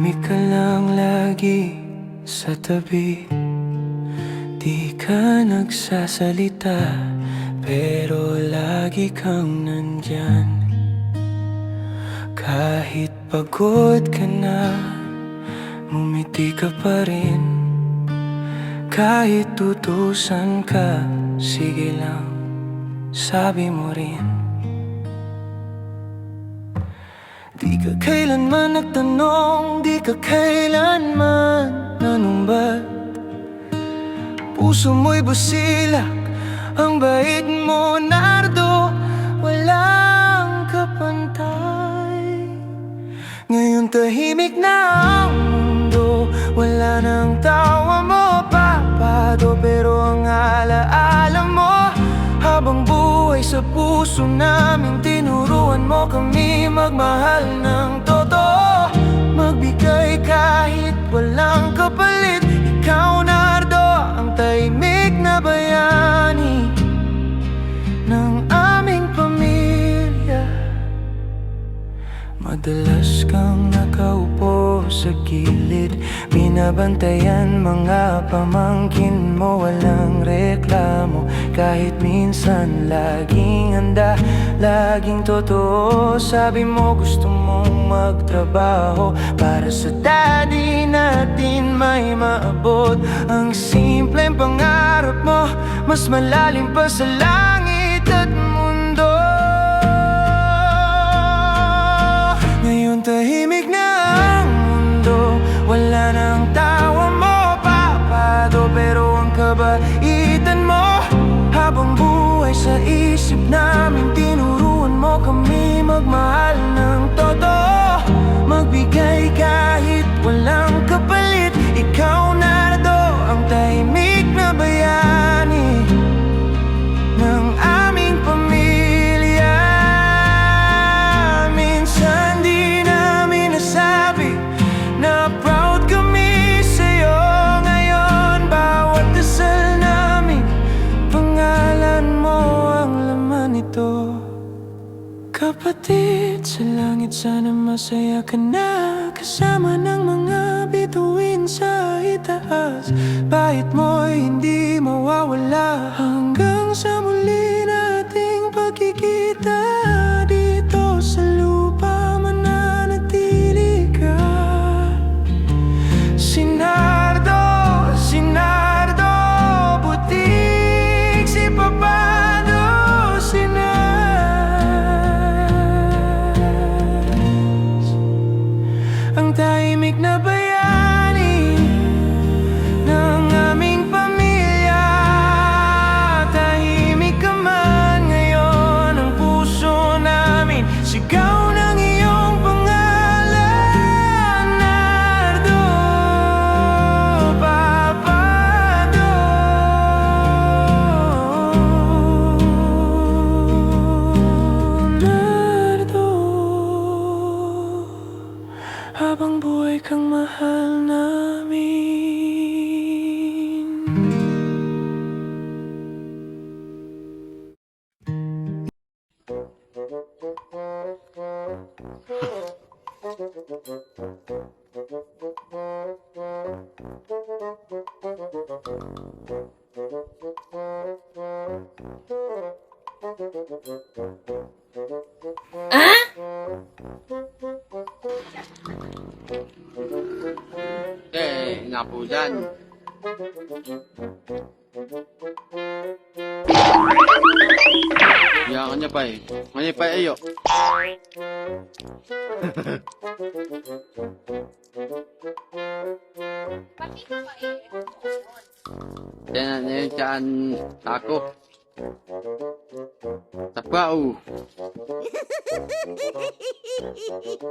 ka lang lagi sa tabi. Di ka nagsasalita Pero lagi kang nandyan. Kahit pagod ka na Ngumiti ka pa rin. Kahit tutusan ka Sige lang Sabi mo rin ka kailanman nagtanong Di ka kailanman. Nanumbat Puso mo'y busilak? Ang bait mo, Nardo Walang kapantay. Ngayon tahimik na ang puso namin Tinuruan mo kami magmahal ng totoo. Magbigay kahit walang kapalit Ikaw, Nardo, ang tahimik na bayani Ng aming pamilya. Madalas kang nakaupo sa gilid Binabantayan mga pamangkin mo Walang reklamo. Kahit minsan laging handa Laging totoo. Sabi mo gusto mong magtrabaho. Para sa daddy natin may maabot. Ang simpleng pangarap mo Mas malalim pa sa langit at mundo isip namin Tinuruan Kapatid sa langit sana masaya ka na. Kasama ng mga bituin sa itaas. Bahit mo'y hindi mawawala Eh, nga Yan kanya pa eh. Kanya pa ayo. Yan na yun dyan ako. Tapao.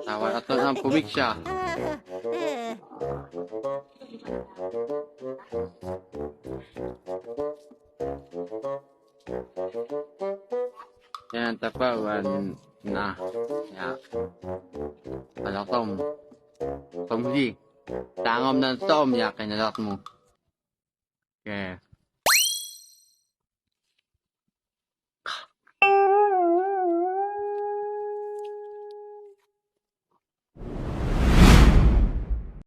Tawa na to ng pumik siya. Yan, tapawan na. Ya. Alam tom. Tom di. Tangom ng tom ya kinalat mo. Okay.